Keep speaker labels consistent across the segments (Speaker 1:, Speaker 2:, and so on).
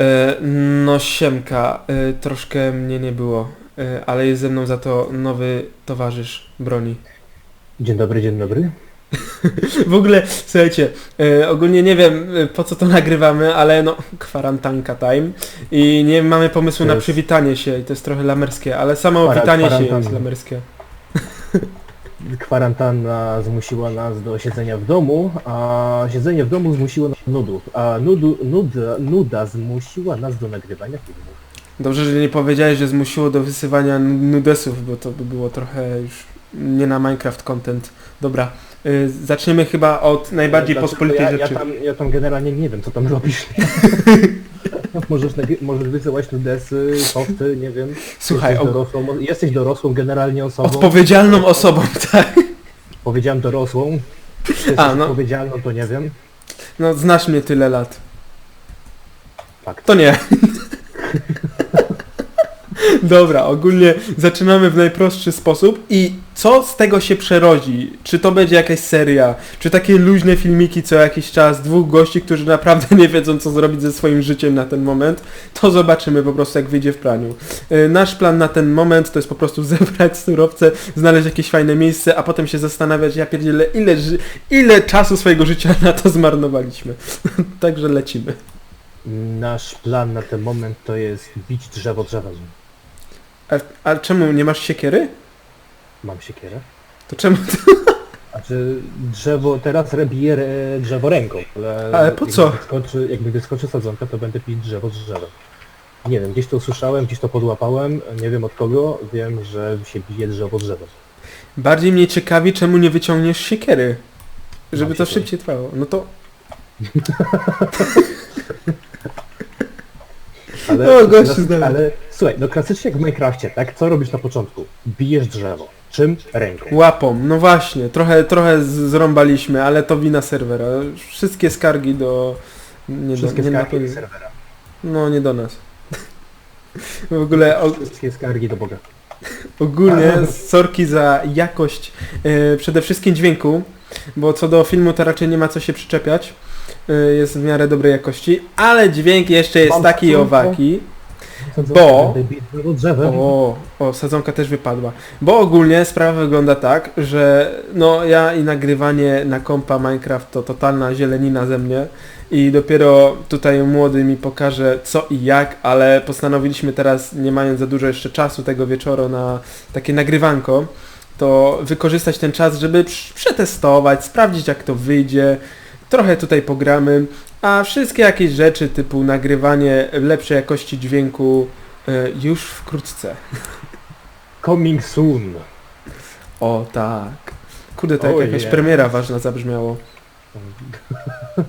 Speaker 1: E, no siemka, e, troszkę mnie nie było, e, ale jest ze mną za to nowy towarzysz broni.
Speaker 2: Dzień dobry, dzień dobry.
Speaker 1: W ogóle, słuchajcie, ogólnie nie wiem po co to nagrywamy, ale no, kwarantanka time i nie mamy pomysłu
Speaker 2: To
Speaker 1: na
Speaker 2: jest-
Speaker 1: przywitanie się i to jest trochę lamerskie, ale samo witanie się jest lamerskie.
Speaker 2: Kwarantanna zmusiła nas do siedzenia w domu, a siedzenie w domu zmusiło nas do nudów, a nudu, nuda, nuda zmusiła nas do nagrywania filmów.
Speaker 1: Dobrze, że nie powiedziałeś, że zmusiło do wysywania n- nudesów, bo to by było trochę już nie na Minecraft content. Dobra, e, zaczniemy chyba od najbardziej
Speaker 2: Dlaczego
Speaker 1: pospolitej
Speaker 2: ja,
Speaker 1: rzeczy.
Speaker 2: Ja tam, ja tam generalnie nie wiem, co tam robisz. możesz, możesz wysyłać nudesy, softy, nie wiem.
Speaker 1: Słuchaj,
Speaker 2: jesteś dorosłą, jesteś dorosłą generalnie osobą.
Speaker 1: odpowiedzialną osobą, tak?
Speaker 2: Powiedziałem dorosłą. Jesteś
Speaker 1: A, no.
Speaker 2: odpowiedzialną, to nie wiem.
Speaker 1: No, znasz mnie tyle lat.
Speaker 2: Fakt.
Speaker 1: To nie. Dobra, ogólnie zaczynamy w najprostszy sposób i co z tego się przerodzi? Czy to będzie jakaś seria? Czy takie luźne filmiki co jakiś czas, dwóch gości, którzy naprawdę nie wiedzą co zrobić ze swoim życiem na ten moment? To zobaczymy po prostu jak wyjdzie w praniu. Yy, Nasz plan na ten moment to jest po prostu zebrać surowce, znaleźć jakieś fajne miejsce, a potem się zastanawiać, ja pierdzielę, ile, ile czasu swojego życia na to zmarnowaliśmy. Także lecimy.
Speaker 2: Nasz plan na ten moment to jest bić drzewo drzewem.
Speaker 1: A, a czemu nie masz siekiery?
Speaker 2: Mam siekierę.
Speaker 1: To czemu?
Speaker 2: Znaczy drzewo, teraz bije re- drzewo ręką, ale...
Speaker 1: Ale po
Speaker 2: jakby
Speaker 1: co?
Speaker 2: Wyskoczy, jakby wyskoczy sadzonka, to będę pić drzewo z drzewem. Nie wiem, gdzieś to usłyszałem, gdzieś to podłapałem, nie wiem od kogo, wiem, że się bije drzewo drzewem.
Speaker 1: Bardziej mnie ciekawi, czemu nie wyciągniesz siekiery. Żeby to
Speaker 2: siekierę.
Speaker 1: szybciej trwało. No to...
Speaker 2: Ale,
Speaker 1: O, gościu znalazł.
Speaker 2: ale słuchaj, no klasycznie jak w Minecrafcie, tak? Co robisz na początku? Bijesz drzewo. Czym? Ręką.
Speaker 1: Łapą. No właśnie. Trochę, trochę z- zrąbaliśmy, ale to wina serwera. Wszystkie skargi do... Nie
Speaker 2: Wszystkie
Speaker 1: do, nie
Speaker 2: skargi
Speaker 1: na,
Speaker 2: do serwera.
Speaker 1: No, nie do nas. W ogóle o,
Speaker 2: Wszystkie skargi do Boga.
Speaker 1: ogólnie sorki za jakość e, przede wszystkim dźwięku, bo co do filmu to raczej nie ma co się przyczepiać. E, jest w miarę dobrej jakości, ale dźwięk jeszcze jest
Speaker 2: Mam
Speaker 1: taki
Speaker 2: sadzonkę.
Speaker 1: owaki. Bo-. O, o, sadzonka też wypadła. Bo ogólnie sprawa wygląda tak, że no ja i nagrywanie na kompa Minecraft to totalna zielenina ze mnie i dopiero tutaj młody mi pokaże co i jak, ale postanowiliśmy teraz, nie mając za dużo jeszcze czasu tego wieczoru na takie nagrywanko, to wykorzystać ten czas, żeby przetestować, sprawdzić jak to wyjdzie, trochę tutaj pogramy, a wszystkie jakieś rzeczy typu nagrywanie lepszej jakości dźwięku e, już wkrótce.
Speaker 2: Coming soon.
Speaker 1: O tak. Kurde, to jak
Speaker 2: Oh,
Speaker 1: jakaś
Speaker 2: yeah.
Speaker 1: premiera ważna zabrzmiało.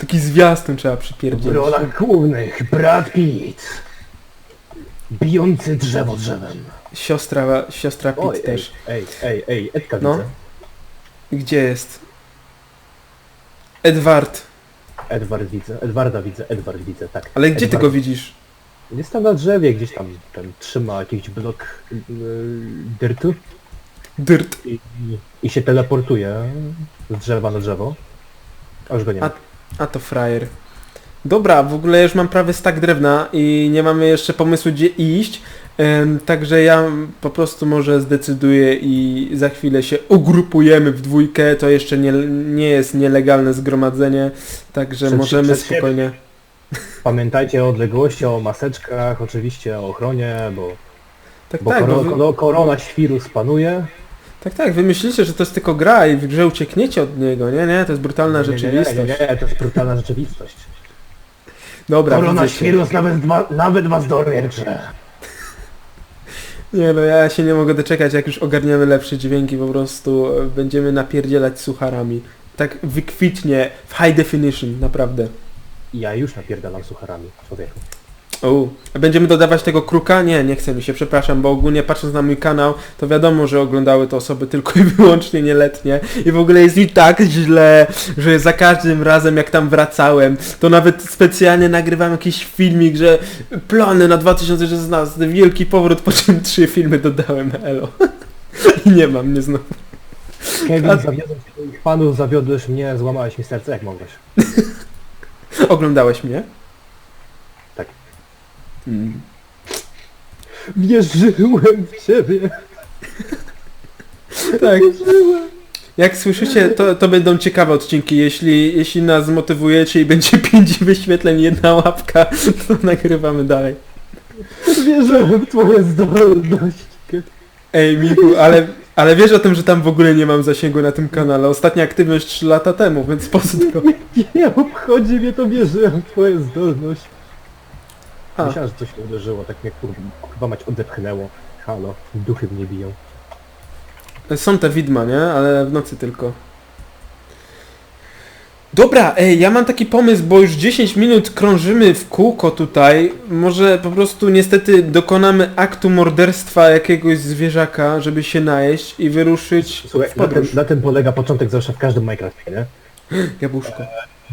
Speaker 1: Taki zwiastun trzeba
Speaker 2: W
Speaker 1: przypierdzieć.
Speaker 2: rolach głównych Brad Pitt. Bijący drzewo drzewem.
Speaker 1: Siostra, siostra Pitt
Speaker 2: Oj, ej,
Speaker 1: też.
Speaker 2: ej, ej, ej, Edka
Speaker 1: No.
Speaker 2: widzę.
Speaker 1: Gdzie jest? Edward.
Speaker 2: Edward widzę, Edwarda widzę, Edward widzę, tak.
Speaker 1: Ale gdzie ty
Speaker 2: Edward.
Speaker 1: go widzisz?
Speaker 2: Jest tam na drzewie, gdzieś tam ten trzyma jakiś blok yy, dyrtu
Speaker 1: Dyrt.
Speaker 2: i, i się teleportuje z drzewa na drzewo. A już go nie ma.
Speaker 1: A to frajer. Dobra, w ogóle już mam prawie stak drewna i nie mamy jeszcze pomysłu gdzie iść. Em, także ja po prostu może zdecyduję i za chwilę się ugrupujemy w dwójkę. To jeszcze nie, nie jest nielegalne zgromadzenie, także
Speaker 2: Przed-
Speaker 1: możemy
Speaker 2: przed siebie.
Speaker 1: spokojnie.
Speaker 2: Pamiętajcie o odległości, o maseczkach, oczywiście o ochronie, bo,
Speaker 1: Tak,
Speaker 2: bo
Speaker 1: tak, bo wy,
Speaker 2: koro, korona świru spanuje.
Speaker 1: tak, tak, wy myślicie, że to jest tylko gra i w grze uciekniecie od niego, nie, nie, to jest brutalna
Speaker 2: Nie, nie,
Speaker 1: rzeczywistość.
Speaker 2: Nie, nie, nie, to jest brutalna rzeczywistość.
Speaker 1: Dobra,
Speaker 2: Korona
Speaker 1: widzę cię.
Speaker 2: świru nawet, nawet was dorwiercze.
Speaker 1: Nie no, ja się nie mogę doczekać, jak już ogarniemy lepsze dźwięki, po prostu e, będziemy napierdzielać sucharami. Tak wykwitnie, w high definition, naprawdę.
Speaker 2: Ja już napierdalam sucharami, człowieku.
Speaker 1: A będziemy dodawać tego kruka? Nie, nie chce mi się, przepraszam, bo ogólnie patrząc na mój kanał, to wiadomo, że oglądały to osoby tylko i wyłącznie nieletnie i w ogóle jest mi tak źle, że za każdym razem jak tam wracałem, to nawet specjalnie nagrywam jakiś filmik, że plany na 2016, wielki powrót, po czym trzy filmy dodałem, elo. I nie mam, nie znowu.
Speaker 2: Kevin,
Speaker 1: A-
Speaker 2: zawiodłem się twoich fanów, zawiodłeś mnie, złamałeś mi serce, jak mogłeś.
Speaker 1: Oglądałeś mnie? Mm.
Speaker 2: Wierzyłem w ciebie.
Speaker 1: Tak. Jak słyszycie, to, to będą ciekawe odcinki. Jeśli, jeśli nas zmotywujecie i będzie 5 wyświetleń, jedna łapka, to nagrywamy dalej.
Speaker 2: Wierzyłem w twoje zdolności.
Speaker 1: Ej, Michu, ale, ale wiesz o tym, że tam w ogóle nie mam zasięgu na tym kanale. Ostatnia aktywność 3 lata temu, więc pozdro.
Speaker 2: Nie obchodzi mnie to, wierzyłem w twoje zdolności.
Speaker 1: A.
Speaker 2: Myślałem, że coś mnie uderzyło, tak mnie kurwa, kurwa mać odepchnęło. Halo, duchy mnie biją.
Speaker 1: Są te widma, nie? Ale w nocy tylko. Dobra, ej, ja mam taki pomysł, bo już 10 minut krążymy w kółko tutaj. Może po prostu niestety dokonamy aktu morderstwa jakiegoś zwierzaka, żeby się najeść i wyruszyć
Speaker 2: Słuchaj,
Speaker 1: w
Speaker 2: na tym,
Speaker 1: podróż.
Speaker 2: na tym polega początek zawsze w każdym Minecraftie, nie?
Speaker 1: Jabłuszko.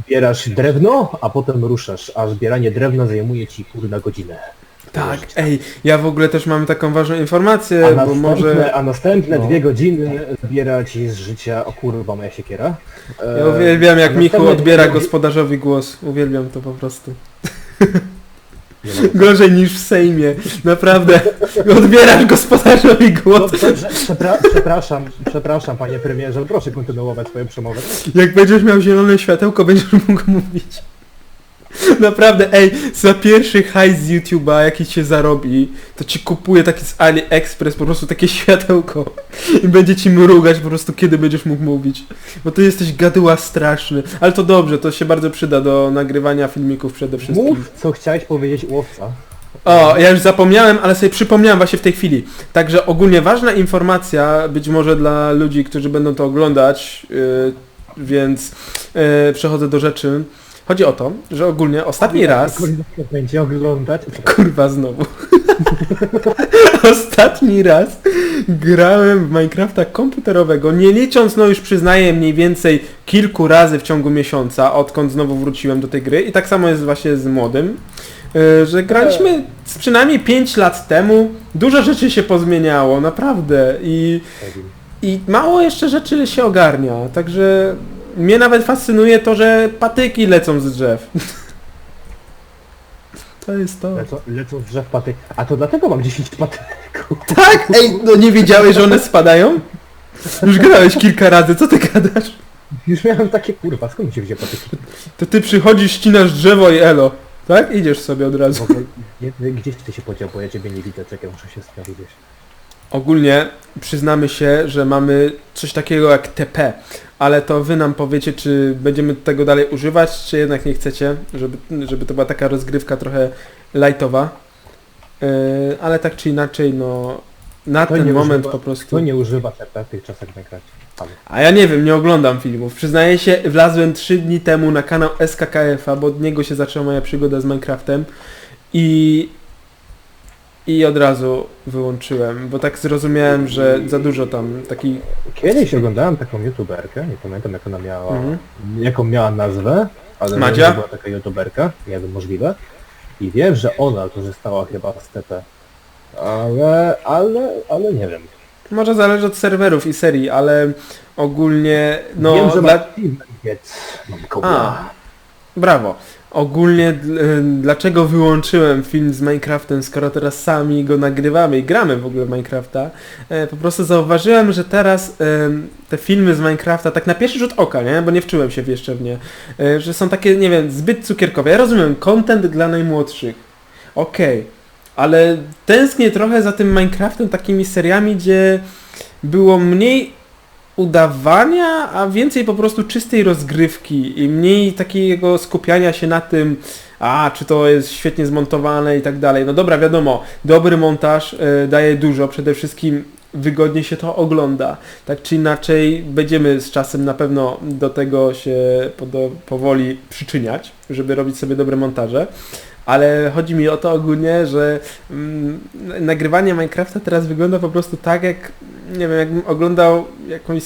Speaker 2: Zbierasz drewno, a potem ruszasz, a zbieranie drewna zajmuje ci kurna godzinę.
Speaker 1: Tak, ej, ja w ogóle też mam taką ważną informację,
Speaker 2: A
Speaker 1: bo
Speaker 2: następne,
Speaker 1: może...
Speaker 2: a następne
Speaker 1: No.
Speaker 2: dwie godziny zbiera ci z życia, o kurwa moja siekiera. E,
Speaker 1: Ja uwielbiam jak
Speaker 2: a
Speaker 1: Michu
Speaker 2: następne
Speaker 1: odbiera
Speaker 2: dwie
Speaker 1: gospodarzowi głos. Uwielbiam to po prostu. Gorzej niż w Sejmie. Naprawdę. Odbierasz gospodarzowi
Speaker 2: No,
Speaker 1: głos.
Speaker 2: dobrze, przepra przepraszam, przepraszam panie premierze, proszę kontynuować swoją przemowę.
Speaker 1: Jak będziesz miał zielone światełko, będziesz mógł mówić. Naprawdę, ej, za pierwszy hajs z YouTube'a, jaki cię zarobi, to ci kupuje taki z AliExpress po prostu takie światełko i będzie ci mrugać po prostu, kiedy będziesz mógł mówić. Bo ty jesteś gadyła straszny. Ale to dobrze, to się bardzo przyda do nagrywania filmików przede wszystkim.
Speaker 2: Mów, co chciałeś powiedzieć łowca.
Speaker 1: O, ja już zapomniałem, ale sobie przypomniałem właśnie w tej chwili. Także ogólnie ważna informacja, być może dla ludzi, którzy będą to oglądać, yy, więc yy, przechodzę do rzeczy. Chodzi o to, że ogólnie ostatni raz...
Speaker 2: Kurwa, będzie oglądać.
Speaker 1: Kurwa znowu. Ostatni raz grałem w Minecrafta komputerowego, nie licząc, no już przyznaję, mniej więcej kilku razy w ciągu miesiąca, odkąd znowu wróciłem do tej gry. I tak samo jest właśnie z młodym, yy, że graliśmy przynajmniej 5 lat temu, dużo rzeczy się pozmieniało, naprawdę. I, i mało jeszcze rzeczy się ogarnia, także mnie nawet fascynuje to, że patyki lecą z drzew. To jest to.
Speaker 2: Lecą, lecą z drzew patyk. A to dlatego mam 10 patyków.
Speaker 1: Tak? Ej, no nie wiedziałeś, że one spadają? Już grałeś kilka razy, co ty gadasz?
Speaker 2: Już miałem takie kurwa, skąd mi się wzięły patyki?
Speaker 1: To ty przychodzisz, ścinasz drzewo i elo. Tak? Idziesz sobie od
Speaker 2: W
Speaker 1: razu.
Speaker 2: ogóle, gdzie, gdzieś ty się podział, bo ja ciebie nie widzę, czekaj, muszę się sprawdzić.
Speaker 1: Ogólnie przyznamy się, że mamy coś takiego jak TP, ale to wy nam powiecie, czy będziemy tego dalej używać, czy jednak nie chcecie, żeby, żeby to była taka rozgrywka trochę lightowa. Yy, ale tak czy inaczej, no na
Speaker 2: Kto
Speaker 1: ten
Speaker 2: nie
Speaker 1: moment
Speaker 2: używa-
Speaker 1: po prostu...
Speaker 2: Kto nie używa TP w tych czasach? Ale.
Speaker 1: A ja nie wiem, nie oglądam filmów. Przyznaję się, wlazłem 3 dni temu na kanał SKKF-a, bo od niego się zaczęła moja przygoda z Minecraftem i i od razu wyłączyłem, bo tak zrozumiałem, że za dużo tam taki...
Speaker 2: Kiedyś oglądałem taką youtuberkę, nie pamiętam jak ona miała,
Speaker 1: Mhm.
Speaker 2: jaką miała nazwę, ale
Speaker 1: Madzia?
Speaker 2: była taka youtuberka, nie wiem, możliwe. I wiem, że ona korzystała chyba z TP. Ale, ale, ale nie wiem.
Speaker 1: Może zależy od serwerów i serii, ale ogólnie, no...
Speaker 2: wiem, że
Speaker 1: dla...
Speaker 2: ma mam.
Speaker 1: A. Brawo. Ogólnie y, dlaczego wyłączyłem film z Minecraftem, skoro teraz sami go nagrywamy i gramy w ogóle w Minecrafta, e, po prostu zauważyłem, że teraz te filmy z Minecrafta, tak na pierwszy rzut oka, nie, bo nie wczułem się jeszcze w nie, e, że są takie, nie wiem, zbyt cukierkowe. Ja rozumiem, content dla najmłodszych. Okej, ale tęsknię trochę za tym Minecraftem, takimi seriami, gdzie było mniej udawania, a więcej po prostu czystej rozgrywki i mniej takiego skupiania się na tym, a czy to jest świetnie zmontowane i tak dalej. No dobra, wiadomo, dobry montaż y, daje dużo, przede wszystkim wygodnie się to ogląda. Tak czy inaczej będziemy z czasem na pewno do tego się powoli przyczyniać, żeby robić sobie dobre montaże. Ale chodzi mi o to ogólnie, że mm, nagrywanie Minecrafta teraz wygląda po prostu tak, jak nie wiem, jakbym oglądał jakąś,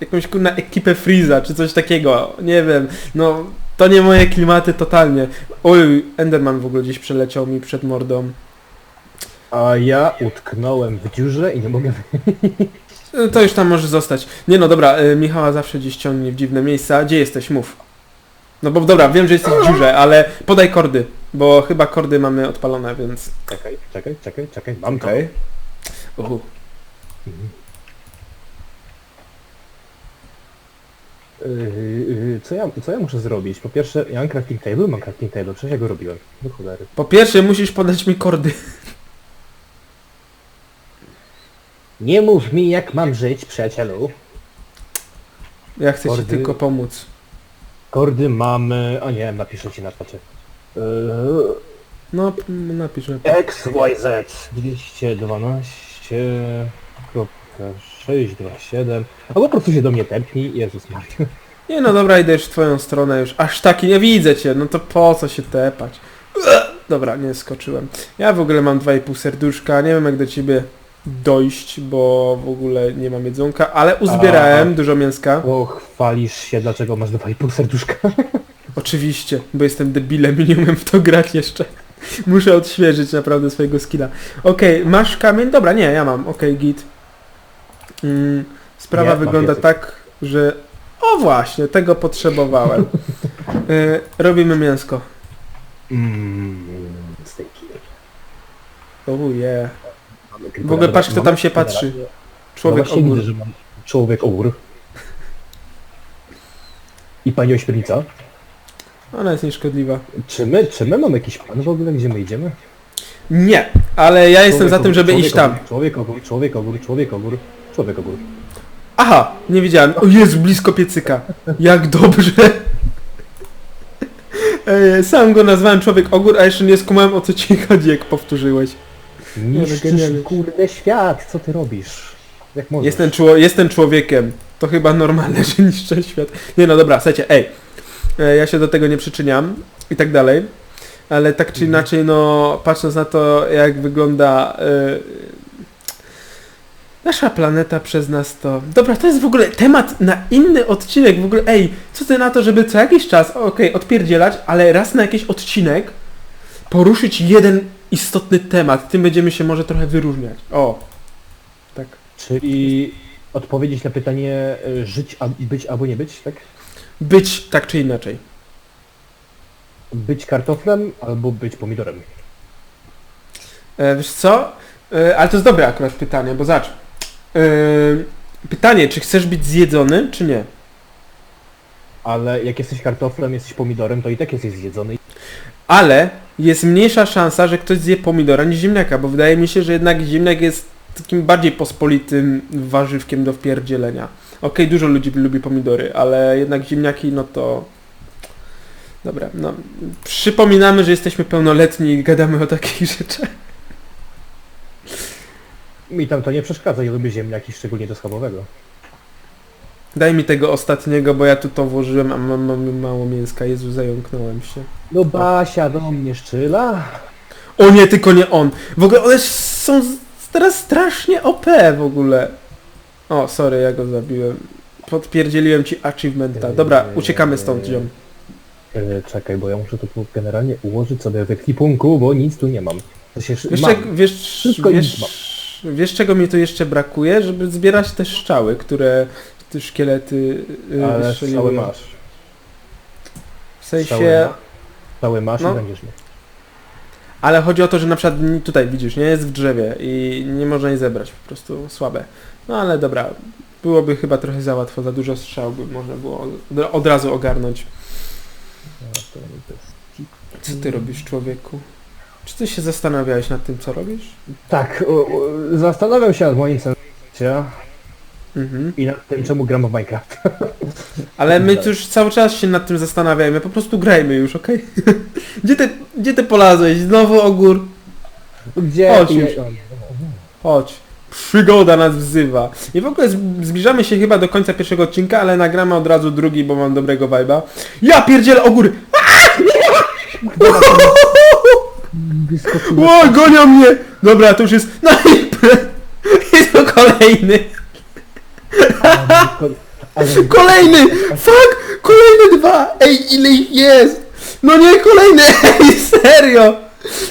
Speaker 1: jakąś kurna ekipę Freeza, czy coś takiego, nie wiem, no to nie moje klimaty totalnie. Oj, Enderman w ogóle gdzieś przeleciał mi przed mordą.
Speaker 2: A ja utknąłem w dziurze i nie mogę
Speaker 1: E, To już tam może zostać. Nie no, dobra, y, Michała zawsze gdzieś ciągnie w dziwne miejsca. Gdzie jesteś? Mów. No bo dobra, wiem, że jesteś w dziurze, ale podaj kordy. Bo chyba kordy mamy odpalone, więc...
Speaker 2: Czekaj, czekaj, czekaj, czekaj, mam to.
Speaker 1: Okej. Uhu.
Speaker 2: Mhm. Yy, co, ja, co ja muszę zrobić? Po pierwsze, ja mam crafting table, mam crafting table, przecież ja go robiłem. Do cholery.
Speaker 1: Po pierwsze musisz podać mi kordy.
Speaker 2: Nie mów mi jak mam żyć, przyjacielu.
Speaker 1: Ja chcę ci
Speaker 2: Kordy.
Speaker 1: tylko pomóc.
Speaker 2: Kordy mamy... O nie, napiszę ci na czacie. Yy,
Speaker 1: No, p- napisz. napisz.
Speaker 2: XYZ 212.627 Albo po prostu się do mnie tepnij, Jezus Maria.
Speaker 1: Nie no dobra, idę już w twoją stronę już. Aż taki nie widzę cię, no to po co się tepać? Dobra, nie skoczyłem. Ja w ogóle mam 2,5 serduszka, nie wiem jak do ciebie dojść, bo w ogóle nie mam jedzonka, ale uzbierałem
Speaker 2: A.
Speaker 1: dużo mięska.
Speaker 2: O, chwalisz się, dlaczego masz 2,5 serduszka.
Speaker 1: Oczywiście, bo jestem debilem i nie umiem w to grać jeszcze. Muszę odświeżyć naprawdę swojego skilla. Okej, masz kamień? Dobra, nie, ja mam. Okej, git. Mm, sprawa
Speaker 2: Nie,
Speaker 1: wygląda tak, że... O właśnie, tego potrzebowałem. y, robimy mięsko.
Speaker 2: Stejki.
Speaker 1: Oh yeah. W ogóle patrz, kto tam się patrzy.
Speaker 2: No
Speaker 1: Człowiek
Speaker 2: właśnie
Speaker 1: ogór.
Speaker 2: widzę, że mam człowiek ogór. I pani ośmiornica.
Speaker 1: Ona jest nieszkodliwa.
Speaker 2: Czy my, czy my mamy jakiś plan w ogóle, gdzie my idziemy?
Speaker 1: Nie, ale ja jestem za tym, żeby
Speaker 2: człowiek
Speaker 1: iść tam.
Speaker 2: Człowiek ogór, człowiek ogór, człowiek ogór, człowiek ogór.
Speaker 1: Aha, nie widziałem. O Jezu, blisko piecyka. Jak dobrze. Ej, Sam go nazwałem człowiek ogór, a jeszcze nie skumałem o co ci chodzi, jak powtórzyłeś.
Speaker 2: Niszczysz
Speaker 1: genialnie.
Speaker 2: kurde świat, co ty robisz? Jak możesz?
Speaker 1: Jestem, czło jestem człowiekiem. To chyba normalne, że niszczę świat. Nie no dobra, słuchajcie, ej. E, Ja się do tego nie przyczyniam i tak dalej. Ale tak czy
Speaker 2: Mhm.
Speaker 1: inaczej, no patrząc na to, jak wygląda e, nasza planeta przez nas, to... Dobra, to jest w ogóle temat na inny odcinek. W ogóle, ej, co ty na to, żeby co jakiś czas, okej, odpierdzielać, ale raz na jakiś odcinek poruszyć jeden istotny temat. Tym będziemy się może trochę wyróżniać. O, tak.
Speaker 2: Czyli odpowiedzieć na pytanie y, żyć, a, być albo nie być, tak?
Speaker 1: Być tak czy inaczej.
Speaker 2: Być kartoflem albo być pomidorem.
Speaker 1: E, wiesz co? E, ale to jest dobre akurat pytanie, bo zacz. E, pytanie, czy chcesz być zjedzony, czy nie?
Speaker 2: Ale jak jesteś kartoflem, jesteś pomidorem, to i tak jesteś zjedzony.
Speaker 1: Ale jest mniejsza szansa, że ktoś zje pomidora niż ziemniaka, bo wydaje mi się, że jednak ziemniak jest takim bardziej pospolitym warzywkiem do wpierdzielenia. Okej, dużo ludzi lubi pomidory, ale jednak ziemniaki, no to... Dobra, no. Przypominamy, że jesteśmy pełnoletni i gadamy o takich rzeczach.
Speaker 2: Mi tam to nie przeszkadza, ja lubię ziemniaki, szczególnie do schabowego.
Speaker 1: Daj mi tego ostatniego, bo ja tu to włożyłem, a mam, mam mało mięska. Jezu, zająknąłem się.
Speaker 2: No Basia do mnie szczyla.
Speaker 1: O nie, tylko nie on. W ogóle one są teraz strasznie OP w ogóle. O, sorry, ja go zabiłem. Podpierdzieliłem ci achievementa. Dobra, uciekamy stąd, ziom.
Speaker 2: E, czekaj, bo ja muszę to tu generalnie ułożyć sobie w ekwipunku, bo nic tu nie mam. To się sz-
Speaker 1: Wiesz,
Speaker 2: mam.
Speaker 1: czeg- wiesz,
Speaker 2: Wszystko
Speaker 1: wiesz, wiesz czego mi tu jeszcze brakuje? Żeby zbierać te szczały, które te szkielety y,
Speaker 2: Ale
Speaker 1: wystrzeliły.
Speaker 2: cały masz.
Speaker 1: W sensie...
Speaker 2: ma, cały masz
Speaker 1: no.
Speaker 2: i będziesz mieć.
Speaker 1: Ale chodzi o to, że na przykład tutaj widzisz, nie jest w drzewie i nie można jej zebrać, po prostu słabe. No ale dobra, byłoby chyba trochę za łatwo, za dużo strzał by można było od- razu ogarnąć. Co ty robisz człowieku? Czy ty się zastanawiałeś nad tym, co robisz?
Speaker 2: Tak, o, o, zastanawiam się nad moim życia
Speaker 1: Mhm.
Speaker 2: i nad tym, czemu gram w Minecraft.
Speaker 1: Ale my już cały czas się nad tym zastanawiajmy, po prostu grajmy już, okej? gdzie, ty, gdzie ty polazłeś? Znowu ogór?
Speaker 2: Gdzie?
Speaker 1: Chodź już. Chodź. Przygoda nas wzywa. I w ogóle zb- zbliżamy się chyba do końca pierwszego odcinka, ale nagramy od razu drugi, bo mam dobrego vibe'a. Ja pierdzielę ogór! O, gonią mnie! Dobra, to już jest... No i... Jest to kolejny! Kolejny! Fuck! Kolejne dwa! Ej, ile ich jest? No nie, kolejny! Ej, serio!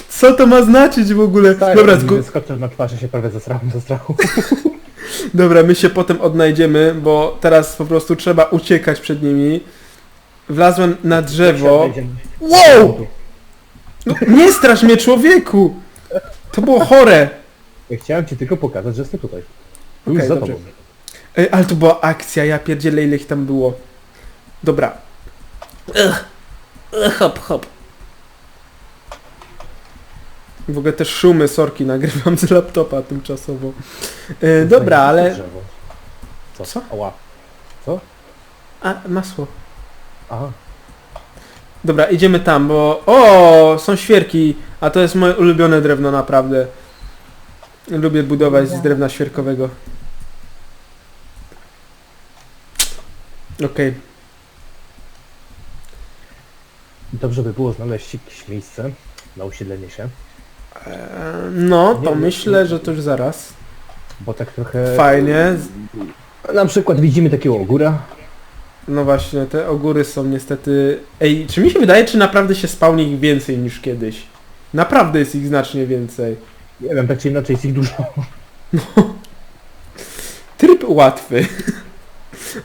Speaker 1: Co to ma znaczyć w ogóle?
Speaker 2: tak,
Speaker 1: Dobra, zgu...
Speaker 2: na twarzy się prawie zesrałem ze strachu.
Speaker 1: Dobra, my się potem odnajdziemy, bo teraz po prostu trzeba uciekać przed nimi. Wlazłem na drzewo. Wow! No, nie strasz mnie człowieku! To było chore!
Speaker 2: Ja chciałem ci tylko pokazać, że jestem tutaj. Już
Speaker 1: Okej,
Speaker 2: za
Speaker 1: dobrze.
Speaker 2: tobą.
Speaker 1: Ej, ale to była akcja, ja pierdzielę ile ich tam było. Dobra. Ugh. Ugh, hop, hop. W ogóle te szumy, sorki, nagrywam z laptopa tymczasowo. E, dobra, ale...
Speaker 2: Drzewo. Co?
Speaker 1: Co?
Speaker 2: Ała.
Speaker 1: A, masło.
Speaker 2: Aha.
Speaker 1: Dobra, idziemy tam, bo... O, są świerki, a to jest moje ulubione drewno, naprawdę. Lubię budować z drewna świerkowego. Okej.
Speaker 2: Dobrze by było znaleźć jakieś miejsce na usiedlenie się,
Speaker 1: No,
Speaker 2: Nie
Speaker 1: to
Speaker 2: wiem,
Speaker 1: myślę,
Speaker 2: nie-
Speaker 1: że to już zaraz.
Speaker 2: bo tak trochę...
Speaker 1: Fajnie.
Speaker 2: Na przykład widzimy takiego ogóra.
Speaker 1: No właśnie, te ogóry są niestety... Ej, czy mi się wydaje, czy naprawdę się spawni ich więcej niż kiedyś? Naprawdę jest ich znacznie więcej.
Speaker 2: Nie wiem, tak czy inaczej jest ich dużo.
Speaker 1: Tryb łatwy.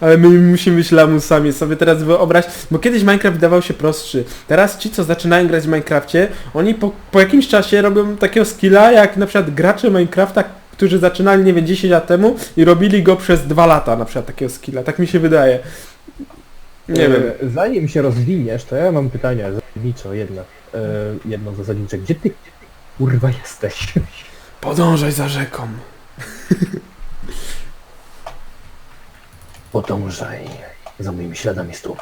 Speaker 1: Ale my musimy być lamusami sobie teraz wyobraź, bo kiedyś Minecraft wydawał się prostszy. Teraz ci, co zaczynają grać w Minecrafcie, oni po, po jakimś czasie robią takiego skilla, jak na przykład gracze Minecrafta, którzy zaczynali, nie wiem, 10 lat temu i robili go przez 2 lata, na przykład takiego skilla. Tak mi się wydaje. Nie
Speaker 2: E,
Speaker 1: wiem.
Speaker 2: Zanim się rozwiniesz, to ja mam pytanie zasadniczo jedno. E, jedno zasadnicze. Gdzie ty kurwa jesteś?
Speaker 1: Podążaj za rzeką.
Speaker 2: Podążaj za moimi śladami stóp.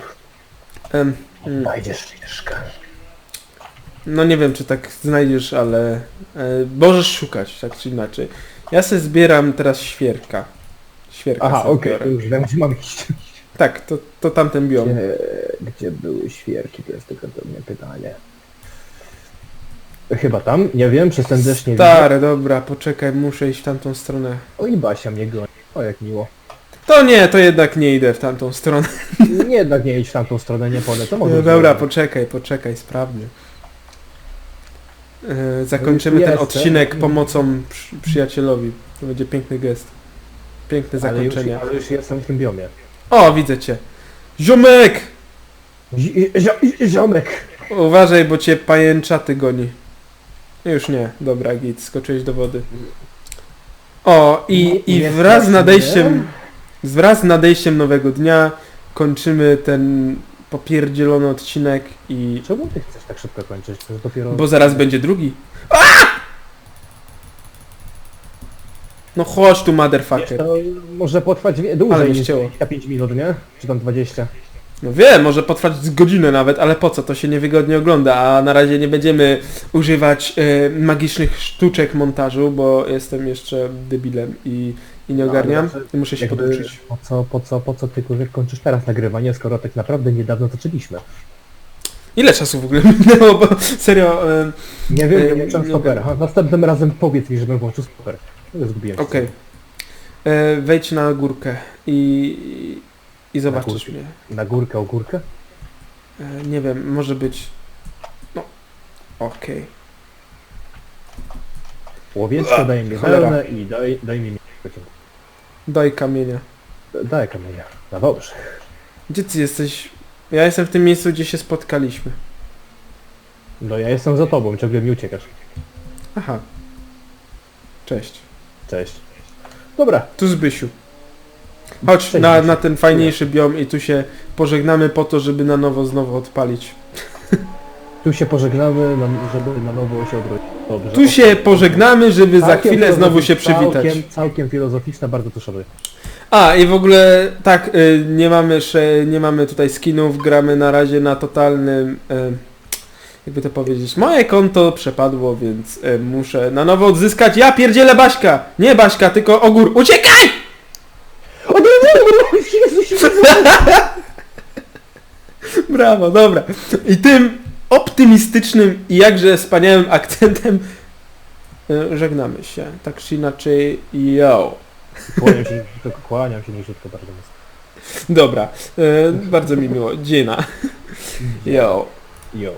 Speaker 1: Em, mm,
Speaker 2: Znajdziesz ścieżkę.
Speaker 1: no nie wiem, czy tak znajdziesz, ale e, możesz szukać, tak czy inaczej. Ja sobie zbieram teraz świerka. Świerka
Speaker 2: Aha,
Speaker 1: sobie
Speaker 2: okej,
Speaker 1: biorę.
Speaker 2: to już wiem gdzie mam iść.
Speaker 1: Tak, to, to tamten biom.
Speaker 2: Gdzie, gdzie były świerki? To jest tylko do mnie pytanie. Chyba tam, nie wiem, przez ten deszcz nie widzę.
Speaker 1: Stary, dobra, poczekaj, muszę iść w tamtą stronę.
Speaker 2: O i Basia mnie goni. O jak miło.
Speaker 1: To nie, to jednak nie idę w tamtą stronę.
Speaker 2: Nie, jednak nie idź w tamtą stronę, nie pole, to mogę.
Speaker 1: No dobra, poczekaj, poczekaj, sprawnie. E, zakończymy ten
Speaker 2: Jestem.
Speaker 1: odcinek pomocą przy, przyjacielowi. To będzie piękny gest. Piękne
Speaker 2: ale już,
Speaker 1: zakończenie.
Speaker 2: ale już jestem w tym biomie.
Speaker 1: O, widzę cię. Ziomek!
Speaker 2: Zi- zio- Ziomek!
Speaker 1: Uważaj, bo cię pajęczaty goni. Już nie, dobra, git, skoczyłeś do wody. O, i, i wraz z nadejściem, wraz z nadejściem nowego dnia kończymy ten popierdzielony odcinek i...
Speaker 2: Czemu ty chcesz tak szybko kończyć? To już dopiero...
Speaker 1: Bo zaraz będzie drugi. A! No chodź tu,
Speaker 2: Wiesz,
Speaker 1: motherfucker.
Speaker 2: to może potrwać wie-
Speaker 1: Ale
Speaker 2: dłużej
Speaker 1: mnie
Speaker 2: niż
Speaker 1: ścięło.
Speaker 2: 25 minut, nie? Czy tam 20.
Speaker 1: No wiem, może potrwać z godzinę nawet, ale po co? To się niewygodnie ogląda, a na razie nie będziemy używać e, magicznych sztuczek montażu, bo jestem jeszcze debilem i, i nie
Speaker 2: No,
Speaker 1: ogarniam i muszę się
Speaker 2: Jakby,
Speaker 1: poduczyć.
Speaker 2: po co, po co, po co ty kurwa kończysz teraz nagrywanie, skoro tak naprawdę niedawno zaczęliśmy?
Speaker 1: Ile czasu w ogóle minęło, bo serio...
Speaker 2: Nie wiem,
Speaker 1: Ej,
Speaker 2: nie włączam
Speaker 1: nie
Speaker 2: stopera. A Następnym razem powiedz mi, żebym włączył stoper. Zgubiłem się.
Speaker 1: Okej. E, wejdź na górkę i, i zobaczysz
Speaker 2: górkę.
Speaker 1: mnie.
Speaker 2: Na górkę, o górkę?
Speaker 1: E, nie wiem, może być... No, okej.
Speaker 2: Łowiecko daj mi
Speaker 1: cholera.
Speaker 2: wełnę i daj, daj mi.
Speaker 1: Daj kamienia.
Speaker 2: Daj kamienia. No dobrze.
Speaker 1: Gdzie ty jesteś? Ja jestem w tym miejscu, gdzie się spotkaliśmy.
Speaker 2: No ja jestem za tobą, ciągle mi uciekasz.
Speaker 1: Aha. Cześć.
Speaker 2: Cześć. Dobra,
Speaker 1: Tu Zbysiu. Chodź
Speaker 2: Cześć,
Speaker 1: na,
Speaker 2: Zbysiu.
Speaker 1: na ten fajniejszy biom i tu się pożegnamy po to, żeby na nowo znowu odpalić.
Speaker 2: tu się pożegnamy, na, żeby na nowo się odwrócić. Dobrze.
Speaker 1: Tu się pożegnamy, żeby za
Speaker 2: Całkiem
Speaker 1: chwilę znowu się przywitać.
Speaker 2: Całkiem, całkiem filozoficzne, bardzo to szanuję.
Speaker 1: A i w ogóle tak, y, nie mamy jeszcze, nie mamy tutaj skinów, gramy na razie na totalnym, y, jakby to powiedzieć, moje konto przepadło, więc y, muszę na nowo odzyskać, ja pierdzielę Baśka! Nie Baśka, tylko ogór, uciekaj!
Speaker 2: O nie, nie, nie, Jezus,
Speaker 1: Brawo, dobra. I tym optymistycznym i jakże wspaniałym akcentem y, żegnamy się. Tak czy inaczej, yo.
Speaker 2: Kłaniam się, tylko kłaniam się niżutko bardzo mocno.
Speaker 1: Dobra, y, bardzo mi miło. Dziena. Yo.
Speaker 2: Yo.